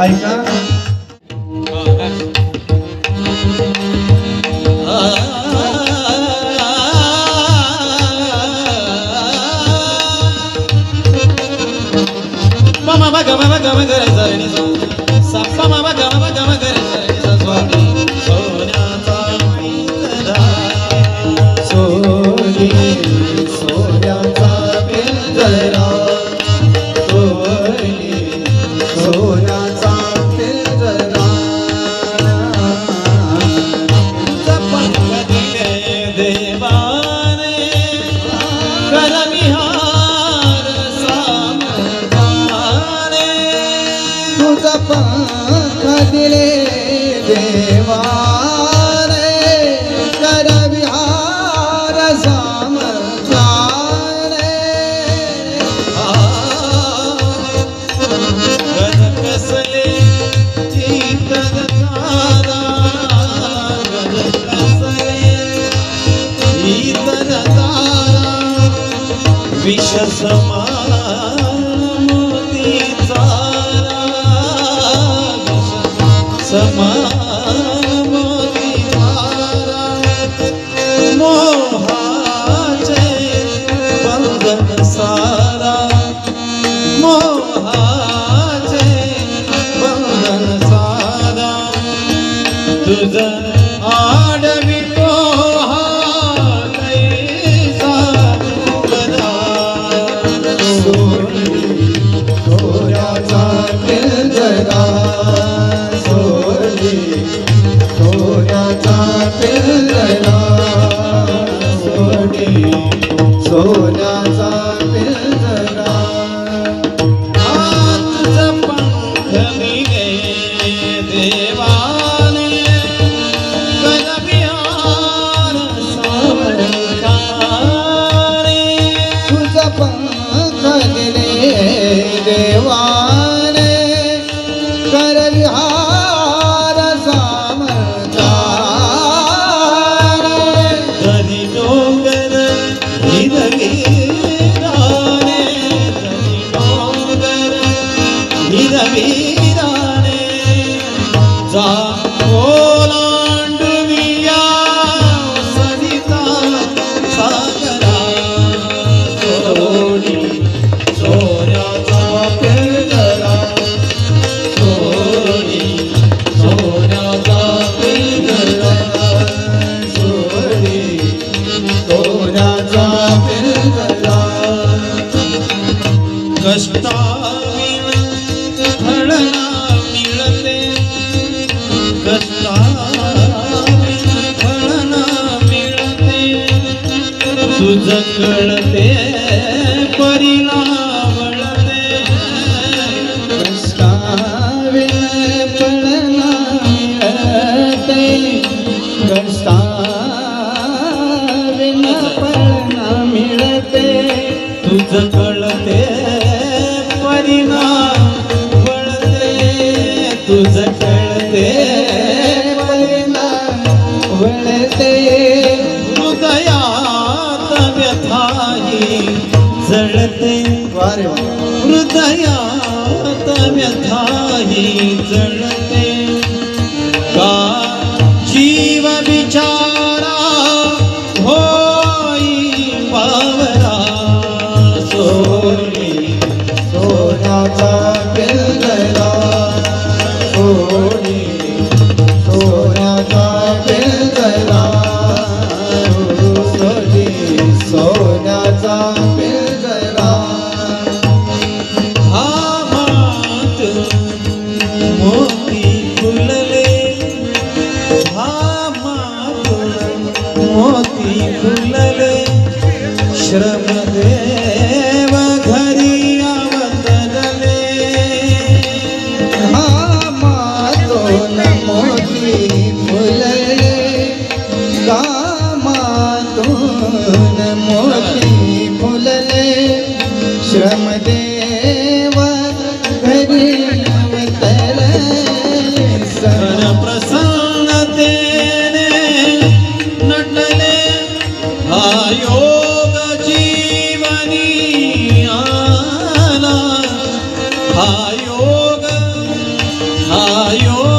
Aina. Mama baga mama baga baga zare ni zo. Sa mama baga mama baga દેવા. Lên तुझं कळते परिणामळते कष्टावे पळणाते कष्टावे पळना मिळते तुझं कळते परिणाम वळते तुझं कळते परिणाम वळते जळते हृदयात व्यथाही जळते. શ્રમ દેવ ઘરી આવતરલે આમાં તો નમોતી ફૂલે ગામાં તો નમો योग आयो